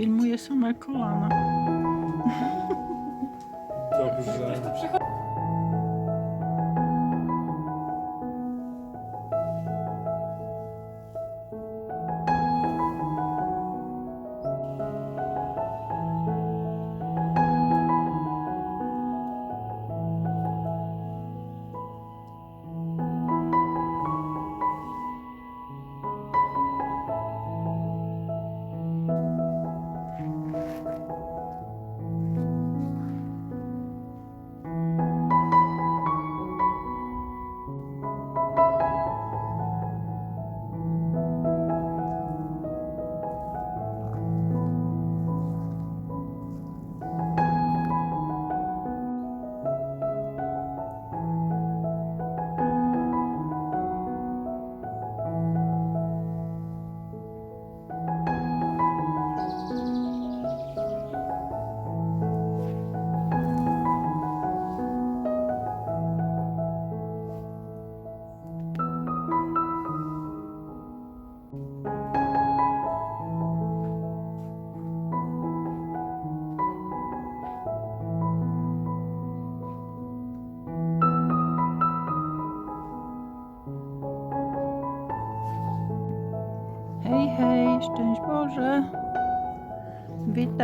Filmuję same kolana. Dobrze.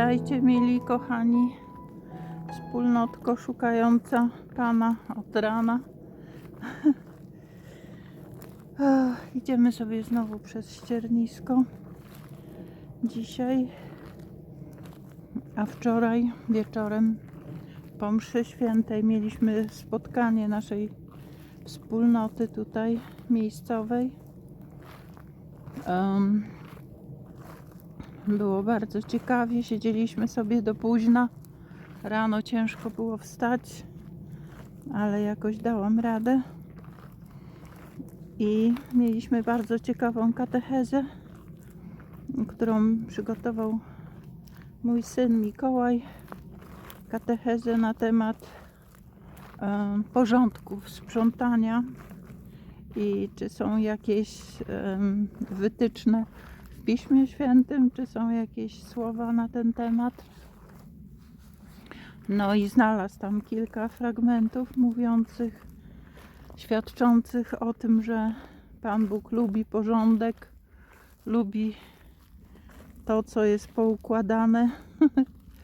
Witajcie, mili kochani. Wspólnotko szukająca Pana od rana. Idziemy sobie znowu przez ściernisko. Dzisiaj, a wczoraj wieczorem po mszy świętej mieliśmy spotkanie naszej wspólnoty tutaj miejscowej. Em, było bardzo ciekawie, siedzieliśmy sobie do późna. Rano ciężko było wstać, ale jakoś dałam radę. I mieliśmy bardzo ciekawą katechezę, którą przygotował mój syn Mikołaj. Katechezę na temat em, porządków, sprzątania i czy są jakieś wytyczne Piśmie Świętym, czy są jakieś słowa na ten temat. No i znalazł tam kilka fragmentów mówiących, świadczących o tym, że Pan Bóg lubi porządek, lubi to, co jest poukładane.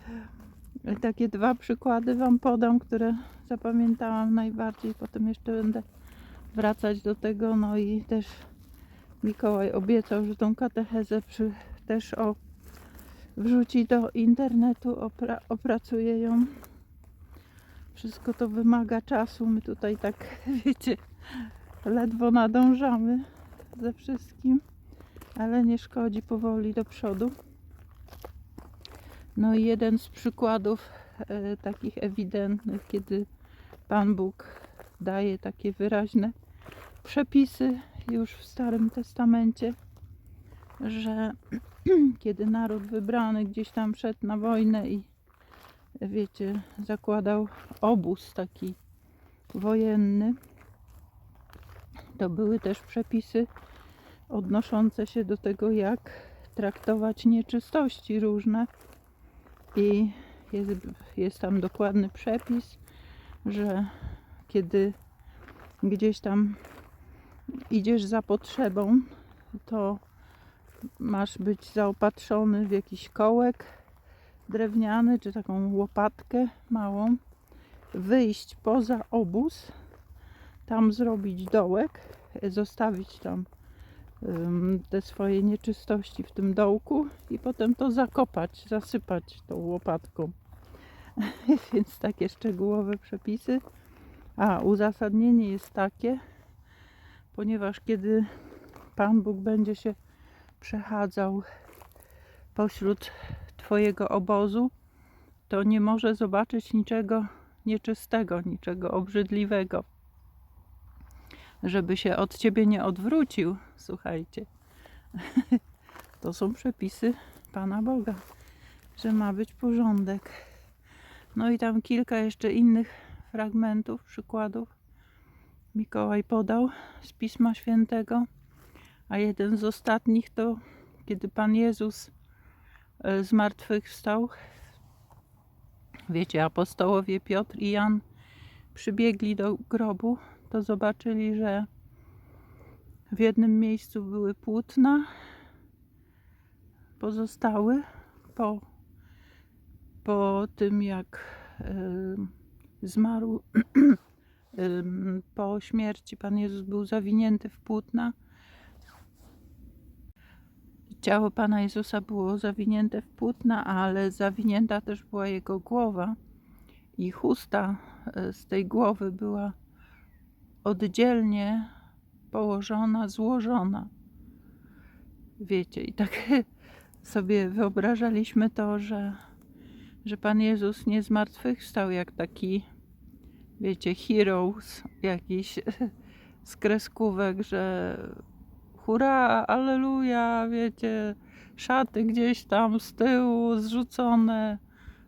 Takie dwa przykłady Wam podam, które zapamiętałam najbardziej. Potem jeszcze będę wracać do tego. No i też Mikołaj obiecał, że tą katechezę przy, też o, wrzuci do internetu, opra, opracuje ją. Wszystko to wymaga czasu. My tutaj tak, wiecie, ledwo nadążamy ze wszystkim, ale nie szkodzi powoli do przodu. No i jeden z przykładów e, takich ewidentnych, kiedy Pan Bóg daje takie wyraźne przepisy już w Starym Testamencie, że kiedy naród wybrany gdzieś tam szedł na wojnę i wiecie, zakładał obóz taki wojenny, to były też przepisy odnoszące się do tego, jak traktować nieczystości różne. I jest, jest tam dokładny przepis, że kiedy gdzieś tam idziesz za potrzebą, to masz być zaopatrzony w jakiś kołek drewniany, czy taką łopatkę małą, wyjść poza obóz, tam zrobić dołek, zostawić tam te swoje nieczystości w tym dołku i potem to zakopać, zasypać tą łopatką. Więc takie szczegółowe przepisy. A uzasadnienie jest takie, ponieważ kiedy Pan Bóg będzie się przechadzał pośród Twojego obozu, to nie może zobaczyć niczego nieczystego, niczego obrzydliwego. Żeby się od Ciebie nie odwrócił, słuchajcie. To są przepisy Pana Boga, że ma być porządek. No i tam kilka jeszcze innych fragmentów, przykładów Mikołaj podał z Pisma Świętego, a jeden z ostatnich to kiedy Pan Jezus e, zmartwychwstał. Wiecie, apostołowie Piotr i Jan przybiegli do grobu, to zobaczyli, że w jednym miejscu były płótna, pozostały po, po tym, jak em, zmarł, po śmierci Pan Jezus był zawinięty w płótna. Ciało Pana Jezusa było zawinięte w płótna, ale zawinięta też była Jego głowa i chusta e, z tej głowy była oddzielnie położona, złożona. Wiecie, i tak sobie wyobrażaliśmy to, że, że Pan Jezus nie zmartwychwstał jak taki, wiecie, heroes jakiś z kreskówek, że hurra, alleluja, wiecie, szaty gdzieś tam z tyłu zrzucone,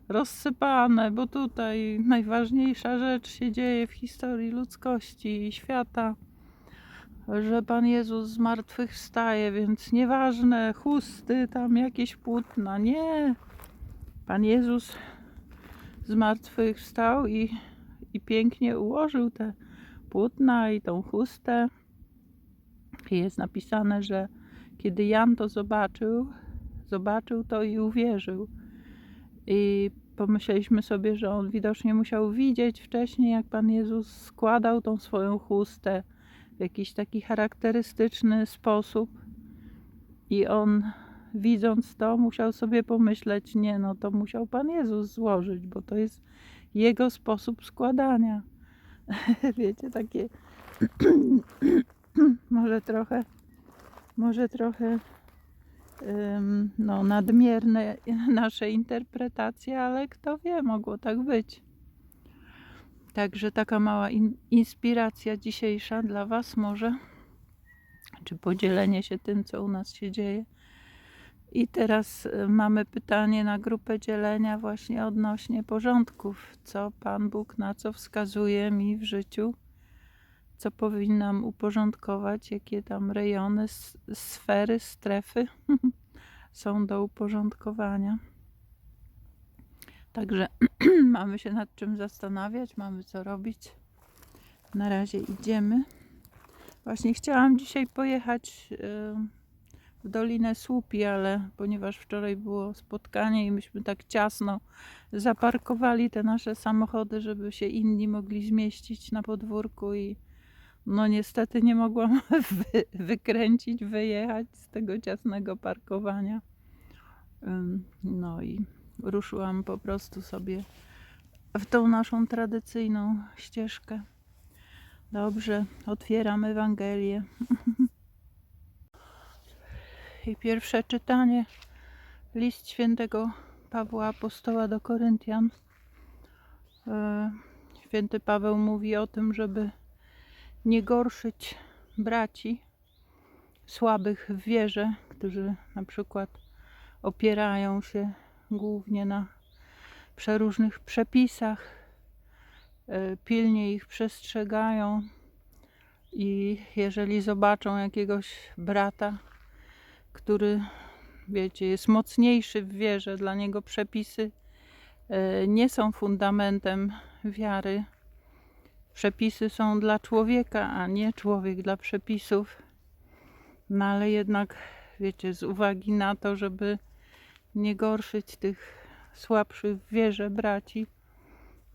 rozsypane, bo tutaj najważniejsza rzecz się dzieje w historii ludzkości i świata, że Pan Jezus z martwych wstaje, więc nieważne, chusty, tam jakieś płótna, nie. Pan Jezus z martwych wstał i, i pięknie ułożył te płótna i tą chustę. I jest napisane, że kiedy Jan to zobaczył, zobaczył to i uwierzył. I pomyśleliśmy sobie, że on widocznie musiał widzieć wcześniej, jak Pan Jezus składał tą swoją chustę w jakiś taki charakterystyczny sposób. I on, widząc to, musiał sobie pomyśleć: Nie, no to musiał Pan Jezus złożyć, bo to jest jego sposób składania. Wiecie, takie może trochę, może trochę no, nadmierne nasze interpretacje, ale kto wie, mogło tak być. Także taka mała in, inspiracja dzisiejsza dla Was może, czy podzielenie się tym, co u nas się dzieje. I teraz y, mamy pytanie na grupę dzielenia właśnie odnośnie porządków. Co Pan Bóg na co wskazuje mi w życiu? Co powinnam uporządkować? Jakie tam rejony, sfery, strefy są do uporządkowania? Także mamy się nad czym zastanawiać, mamy co robić. Na razie idziemy. Właśnie chciałam dzisiaj pojechać y, w Dolinę Słupi, ale ponieważ wczoraj było spotkanie i myśmy tak ciasno zaparkowali te nasze samochody, żeby się inni mogli zmieścić na podwórku i no niestety nie mogłam wy, wykręcić, wyjechać z tego ciasnego parkowania. No i ruszyłam po prostu sobie w tą naszą tradycyjną ścieżkę. Dobrze, otwieram Ewangelię. I pierwsze czytanie, list świętego Pawła Apostoła do Koryntian. E, Święty Paweł mówi o tym, żeby nie gorszyć braci słabych w wierze, którzy na przykład opierają się głównie na przeróżnych przepisach, e, pilnie ich przestrzegają i jeżeli zobaczą jakiegoś brata, który, wiecie, jest mocniejszy w wierze, dla niego przepisy e, nie są fundamentem wiary. Przepisy są dla człowieka, a nie człowiek dla przepisów. No ale jednak, wiecie, z uwagi na to, żeby nie gorszyć tych słabszych w wierze braci,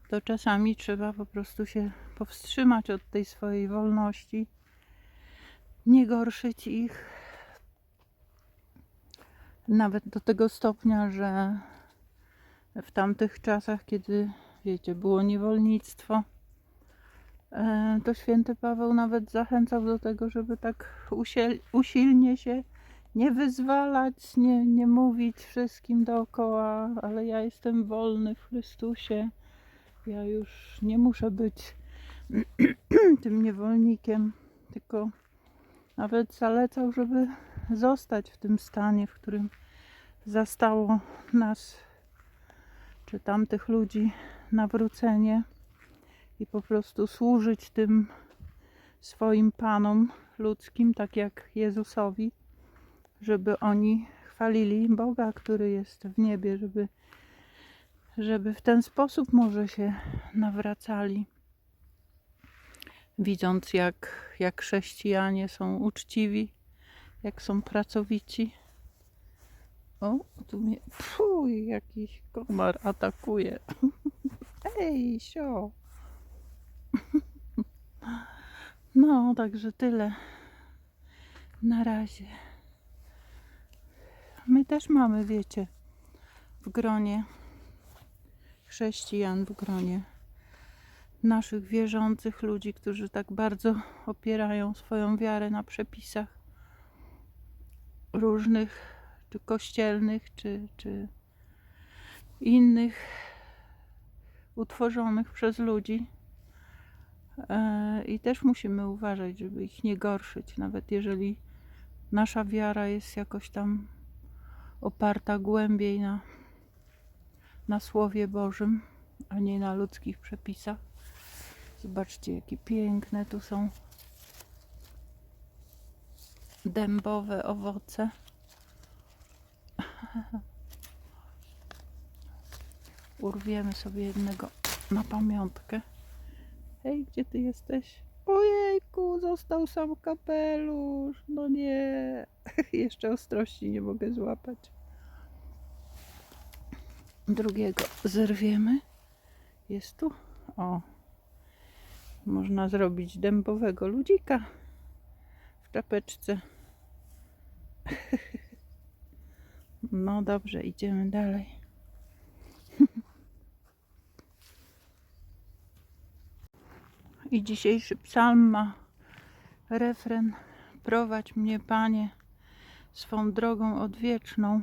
to czasami trzeba po prostu się powstrzymać od tej swojej wolności, nie gorszyć ich, nawet do tego stopnia, że w tamtych czasach, kiedy, wiecie, było niewolnictwo, e, to święty Paweł nawet zachęcał do tego, żeby tak usilnie się nie wyzwalać, nie, nie mówić wszystkim dookoła, ale ja jestem wolny w Chrystusie. Ja już nie muszę być tym niewolnikiem, tylko nawet zalecał, żeby zostać w tym stanie, w którym zastało nas czy tamtych ludzi nawrócenie i po prostu służyć tym swoim panom ludzkim, tak jak Jezusowi, żeby oni chwalili Boga, który jest w niebie, żeby, żeby w ten sposób może się nawracali. Widząc, jak, jak chrześcijanie są uczciwi, jak są pracowici. O, tu mnie. Fuj, jakiś komar atakuje. Ej, sio. No, także tyle. Na razie. My też mamy, wiecie, w gronie chrześcijan, w gronie naszych wierzących ludzi, którzy tak bardzo opierają swoją wiarę na przepisach różnych, czy kościelnych, czy, czy innych utworzonych przez ludzi. E, I też musimy uważać, żeby ich nie gorszyć, nawet jeżeli nasza wiara jest jakoś tam oparta głębiej na, na Słowie Bożym, a nie na ludzkich przepisach. Zobaczcie, jakie piękne tu są dębowe owoce. Urwiemy sobie jednego na pamiątkę. Hej, gdzie ty jesteś? Ojejku, został sam kapelusz. No nie, jeszcze ostrości nie mogę złapać. Drugiego zerwiemy. Jest tu. O, można zrobić dębowego ludzika w czapeczce. No dobrze, idziemy dalej. I dzisiejszy psalm ma refren Prowadź mnie, Panie, swą drogą odwieczną.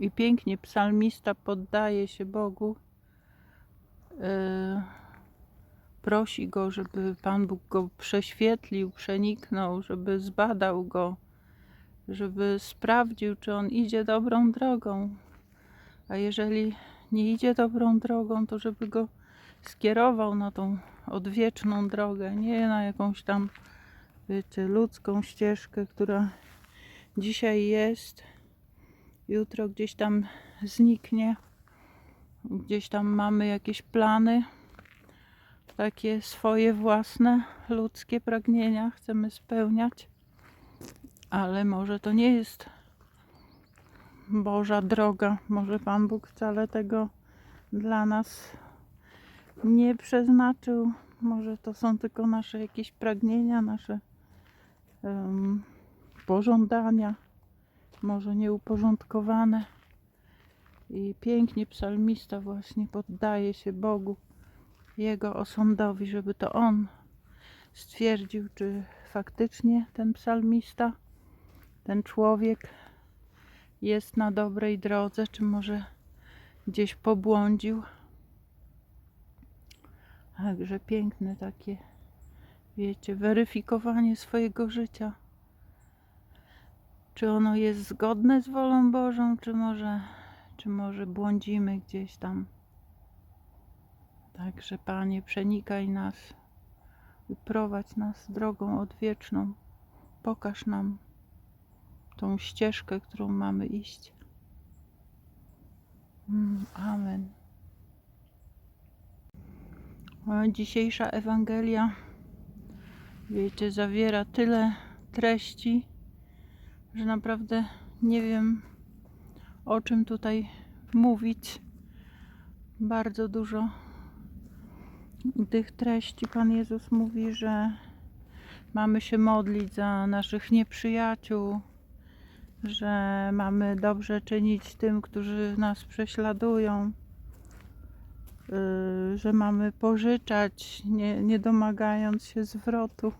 I pięknie psalmista poddaje się Bogu. e, prosi go, żeby Pan Bóg go prześwietlił, przeniknął, żeby zbadał go, żeby sprawdził, czy on idzie dobrą drogą. A jeżeli nie idzie dobrą drogą, to żeby go skierował na tą odwieczną drogę, nie na jakąś tam, wiecie, ludzką ścieżkę, która dzisiaj jest, jutro gdzieś tam zniknie. Gdzieś tam mamy jakieś plany, takie swoje własne ludzkie pragnienia chcemy spełniać, ale może to nie jest Boża droga. Może Pan Bóg wcale tego dla nas nie przeznaczył. Może to są tylko nasze jakieś pragnienia, nasze em, pożądania, może nieuporządkowane. I pięknie psalmista właśnie poddaje się Bogu, Jego osądowi, żeby to On stwierdził, czy faktycznie ten psalmista, ten człowiek jest na dobrej drodze, czy może gdzieś pobłądził. Także piękne takie, wiecie, weryfikowanie swojego życia. Czy ono jest zgodne z wolą Bożą, czy może, czy może błądzimy gdzieś tam. Także Panie, przenikaj nas i prowadź nas drogą odwieczną. Pokaż nam tą ścieżkę, którą mamy iść. Mm, Amen. Dzisiejsza Ewangelia, wiecie, zawiera tyle treści, że naprawdę nie wiem o czym tutaj mówić. Bardzo dużo tych treści Pan Jezus mówi, że mamy się modlić za naszych nieprzyjaciół, że mamy dobrze czynić tym, którzy nas prześladują, yy, że mamy pożyczać, nie, nie domagając się zwrotu,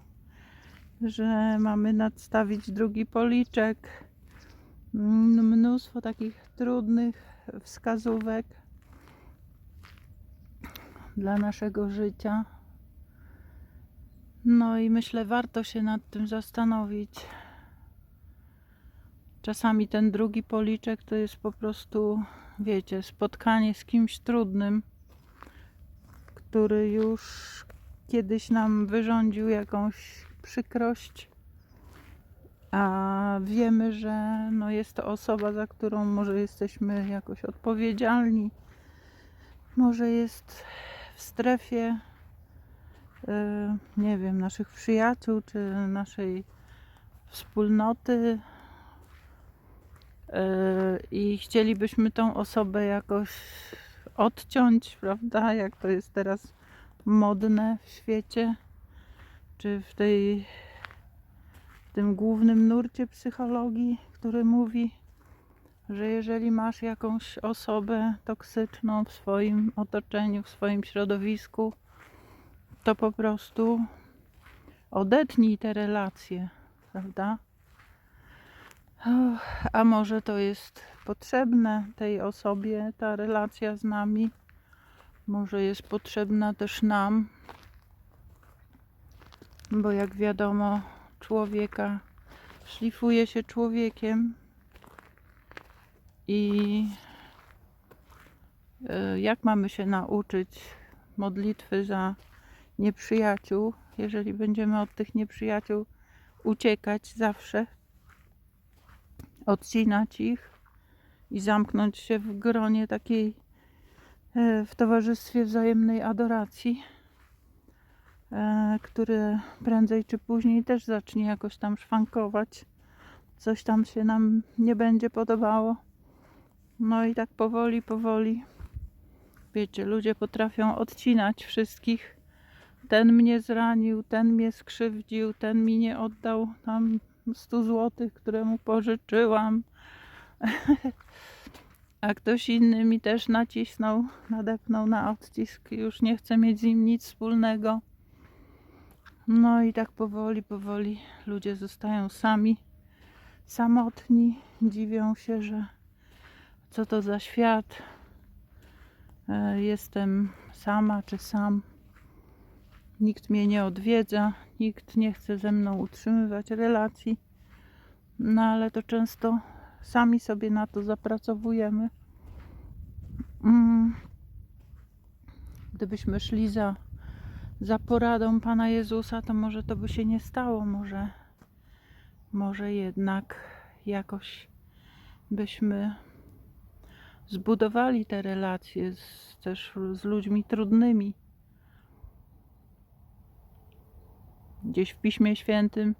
że mamy nadstawić drugi policzek. Mnóstwo takich trudnych wskazówek dla naszego życia. No i myślę, warto się nad tym zastanowić. Czasami ten drugi policzek to jest po prostu, wiecie, spotkanie z kimś trudnym, który już kiedyś nam wyrządził jakąś przykrość, a wiemy, że no jest to osoba, za którą może jesteśmy jakoś odpowiedzialni, może jest w strefie, e, nie wiem, naszych przyjaciół czy naszej wspólnoty e, i chcielibyśmy tą osobę jakoś odciąć, prawda? Jak to jest teraz modne w świecie, czy w tej w tym głównym nurcie psychologii, który mówi, że jeżeli masz jakąś osobę toksyczną w swoim otoczeniu, w swoim środowisku, to po prostu odetnij te relacje, prawda? A może to jest potrzebne tej osobie, ta relacja z nami, może jest potrzebna też nam, bo jak wiadomo, człowieka szlifuje się człowiekiem i e, jak mamy się nauczyć modlitwy za nieprzyjaciół, jeżeli będziemy od tych nieprzyjaciół uciekać zawsze, odcinać ich i zamknąć się w gronie takiej, e, w towarzystwie wzajemnej adoracji, e, które prędzej czy później też zacznie jakoś tam szwankować. Coś tam się nam nie będzie podobało. No i tak powoli, powoli. Wiecie, ludzie potrafią odcinać wszystkich. Ten mnie zranił, ten mnie skrzywdził, ten mi nie oddał tam 100 złotych, które mu pożyczyłam. A ktoś inny mi też nacisnął, nadepnął na odcisk. Już nie chce mieć z nim nic wspólnego. No i tak powoli, powoli ludzie zostają sami, samotni. Dziwią się, że co to za świat. E, Jestem sama czy sam. Nikt mnie nie odwiedza, nikt nie chce ze mną utrzymywać relacji. No ale to często sami sobie na to zapracowujemy. Mm. Gdybyśmy szli za, za poradą Pana Jezusa, to może to by się nie stało. Może, może jednak jakoś byśmy zbudowali te relacje z, też z ludźmi trudnymi. Gdzieś w Piśmie Świętym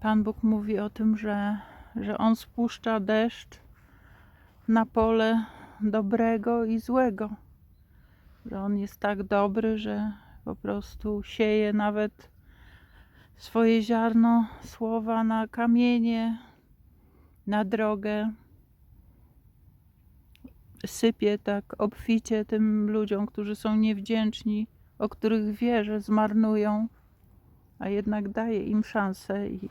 Pan Bóg mówi o tym, że, że On spuszcza deszcz na pole dobrego i złego. Że On jest tak dobry, że po prostu sieje nawet swoje ziarno słowa na kamienie, na drogę. Sypie tak obficie tym ludziom, którzy są niewdzięczni, o których wie, że zmarnują, a jednak daje im szansę i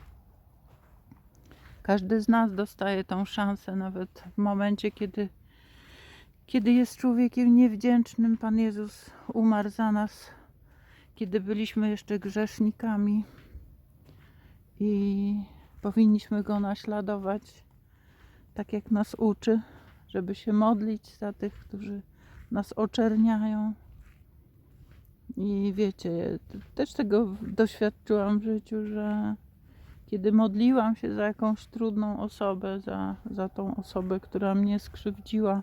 każdy z nas dostaje tą szansę, nawet w momencie, kiedy, kiedy jest człowiekiem niewdzięcznym. Pan Jezus umarł za nas, kiedy byliśmy jeszcze grzesznikami i powinniśmy go naśladować, tak jak nas uczy, żeby się modlić za tych, którzy nas oczerniają. I wiecie, też tego doświadczyłam w życiu, że kiedy modliłam się za jakąś trudną osobę, za, za tą osobę, która mnie skrzywdziła,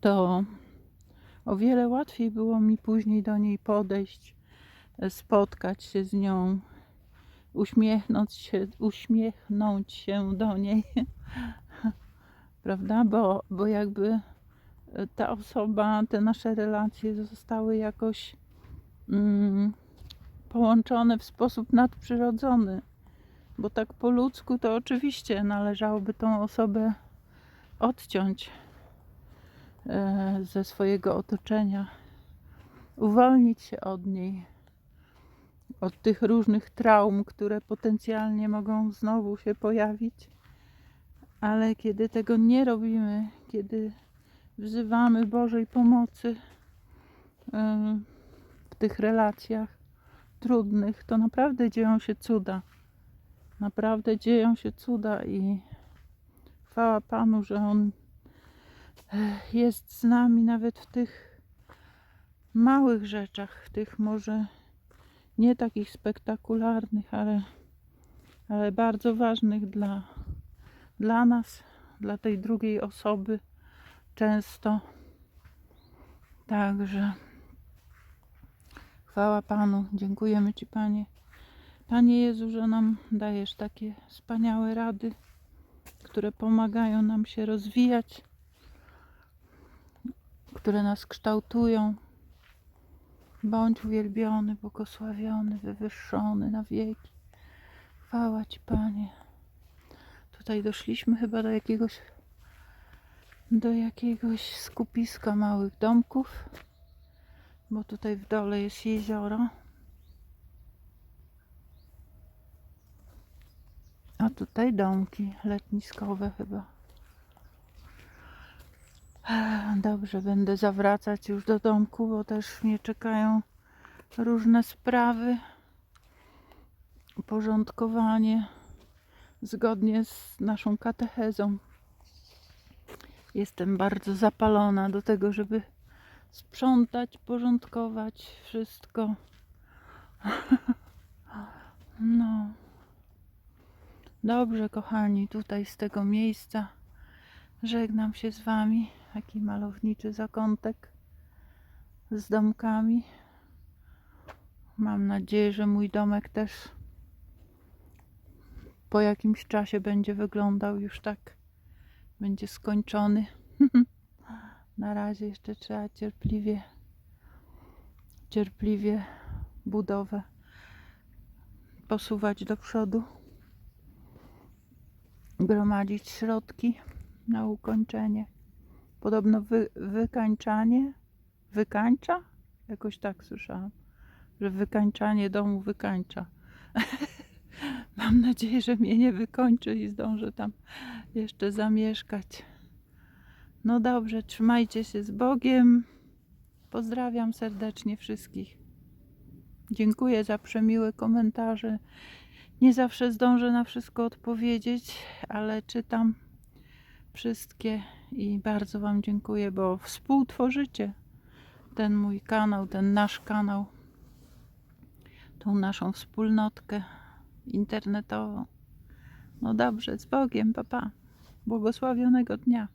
to o wiele łatwiej było mi później do niej podejść, spotkać się z nią, uśmiechnąć się, uśmiechnąć się do niej, prawda? Bo, bo jakby ta osoba, te nasze relacje zostały jakoś mm, połączone w sposób nadprzyrodzony. Bo tak po ludzku to oczywiście należałoby tą osobę odciąć e, ze swojego otoczenia, uwolnić się od niej, od tych różnych traum, które potencjalnie mogą znowu się pojawić. Ale kiedy tego nie robimy, kiedy wzywamy Bożej pomocy e, w tych relacjach, trudnych, to naprawdę dzieją się cuda. Naprawdę dzieją się cuda i chwała Panu, że On eh, jest z nami nawet w tych małych rzeczach, w tych może nie takich spektakularnych, ale ale bardzo ważnych dla, dla nas, dla tej drugiej osoby często. Także chwała Panu, dziękujemy Ci Panie. Panie Jezu, że nam dajesz takie wspaniałe rady, które pomagają nam się rozwijać, które nas kształtują. Bądź uwielbiony, błogosławiony, wywyższony na wieki. Chwała Ci, Panie. Tutaj doszliśmy chyba do jakiegoś do jakiegoś skupiska małych domków, bo tutaj w dole jest jezioro. A tutaj domki letniskowe chyba. Dobrze, będę zawracać już do domku, bo też mnie czekają różne sprawy. Porządkowanie zgodnie z naszą katechezą. Jestem bardzo zapalona do tego, żeby sprzątać, porządkować wszystko. No. Dobrze, kochani, tutaj z tego miejsca żegnam się z Wami. Taki malowniczy zakątek z domkami. Mam nadzieję, że mój domek też po jakimś czasie będzie wyglądał już tak. Będzie skończony. Na razie jeszcze trzeba cierpliwie, cierpliwie budowę posuwać do przodu gromadzić środki na ukończenie. Podobno wy, wykańczanie wykańcza? Jakoś tak słyszałam, że wykańczanie domu wykańcza. Mam nadzieję, że mnie nie wykończy i zdążę tam jeszcze zamieszkać. No dobrze, trzymajcie się z Bogiem. Pozdrawiam serdecznie wszystkich. Dziękuję za przemiłe komentarze. Nie zawsze zdążę na wszystko odpowiedzieć, ale czytam wszystkie i bardzo Wam dziękuję, bo współtworzycie ten mój kanał, ten nasz kanał, tą naszą wspólnotkę internetową. No dobrze, z Bogiem, papa. Błogosławionego dnia.